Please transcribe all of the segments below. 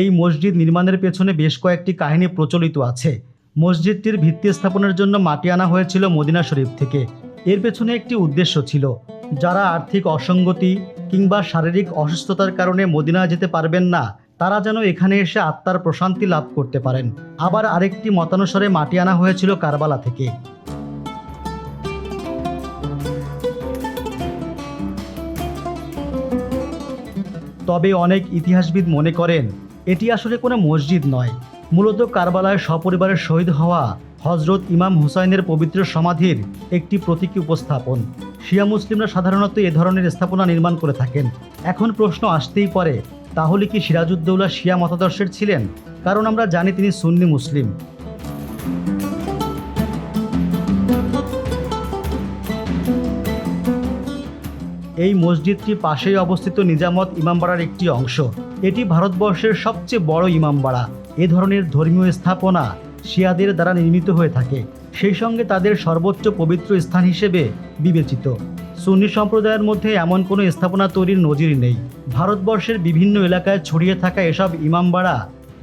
এই মসজিদ নির্মাণের পেছনে বেশ কয়েকটি কাহিনী প্রচলিত আছে। মসজিদটির ভিত্তি স্থাপনের জন্য মাটি আনা হয়েছিল মদিনা শরীফ থেকে। এর পেছনে একটি উদ্দেশ্য ছিল, যারা আর্থিক অসঙ্গতি কিংবা শারীরিক অসুস্থতার কারণে মদিনা যেতে পারবেন না, তারা যেন এখানে এসে আত্মার প্রশান্তি লাভ করতে পারেন। আবার আরেকটি মতানুসারে মাটি আনা হয়েছিল কারবালা থেকে। তবে অনেক ইতিহাসবিদ মনে করেন এটি আসলে কোনো মসজিদ নয়। মূলত কারবালায় সপরিবারের শহীদ হওয়া হজরত ইমাম হুসাইনের পবিত্র সমাধির একটি প্রতীকী উপস্থাপন। শিয়া মুসলিমরা সাধারণত এ ধরনের স্থাপনা নির্মাণ করে থাকেন। এখন প্রশ্ন আসতেই পারে, তাহলে কি সিরাজুদ্দৌলা শিয়া মতাদর্শের ছিলেন? কারণ আমরা জানি তিনি সুন্নি মুসলিম। এই মসজিদটি পাশেই অবস্থিত নিজামত ইমামবাড়ার একটি অংশ। এটি ভারতবর্ষের সবচেয়ে বড় ইমামবাড়া এ ধরনের ধর্মীয় স্থাপনা শিয়াদের দ্বারা নির্মিত হয়ে থাকে। সেই সঙ্গে তাদের সর্বোচ্চ পবিত্র স্থান হিসেবে বিবেচিত। সুন্নি সম্প্রদায়ের মধ্যে এমন কোনো স্থাপনা তৈরির নজির নেই। ভারতবর্ষের বিভিন্ন এলাকায় ছড়িয়ে থাকা এসব ইমামবাড়া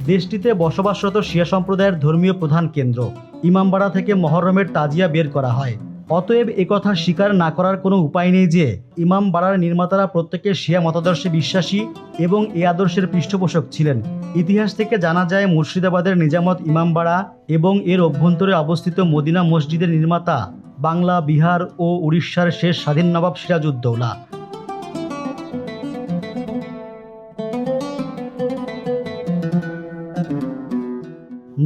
দেশটিতে বসবাসরত শিয়া সম্প্রদায়ের ধর্মীয় প্রধান কেন্দ্র। ইমামবাড়া থেকে মহরমের তাজিয়া বের করা হয়। অতএব একথা স্বীকার না করার কোনো উপায় নেই যে, ইমাম বাড়ার নির্মাতারা প্রত্যেকে শিয়া মতাদর্শে বিশ্বাসী এবং এ আদর্শের পৃষ্ঠপোষক ছিলেন। ইতিহাস থেকে জানা যায়, মুর্শিদাবাদের নিজামত ইমামবাড়া এবং এর অভ্যন্তরে অবস্থিত মদিনা মসজিদের নির্মাতা, বাংলা, বিহার ও উড়িষ্যার শেষ স্বাধীন নবাব সিরাজউদ্দৌলা।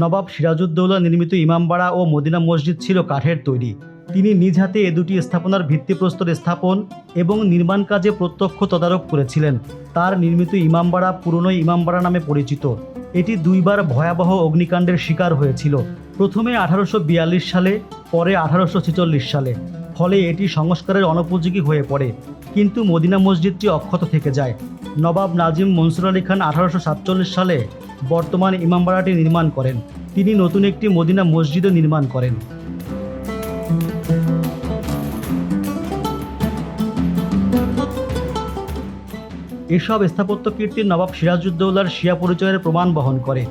নবাব সিরাজউদ্দৌলা নির্মিত ইমামবাড়া ও মদিনা মসজিদ ছিল কাঠের তৈরি। তিনি নিজ হাতে এ দুটি স্থাপনার ভিত্তিপ্রস্তর স্থাপন এবং নির্মাণ কাজে প্রত্যক্ষ তদারক করেছিলেন। তার নির্মিত ইমামবাড়া পুরনো ইমামবাড়া নামে পরিচিত। এটি দুইবার ভয়াবহ অগ্নিকাণ্ডের শিকার হয়েছিল। প্রথমে আঠারোশো বিয়াল্লিশ সালে, পরে আঠারোশো ছেচল্লিশ সালে। ফলে এটি সংস্কারের অনুপযোগী হয়ে পড়ে। কিন্তু মদিনা মসজিদটি অক্ষত থেকে যায়। নবাব নাজিম মনসুর আলী খান আঠারোশো সাতচল্লিশ সালে বর্তমান ইমামবাড়াটি নির্মাণ করেন। তিনি নতুন একটি মদিনা মসজিদও নির্মাণ করেন। এসব স্থাপত্য কীর্তি নবাব সিরাজউদ্দৌলার শিয়া পরিচয়ের প্রমাণ বহন করে।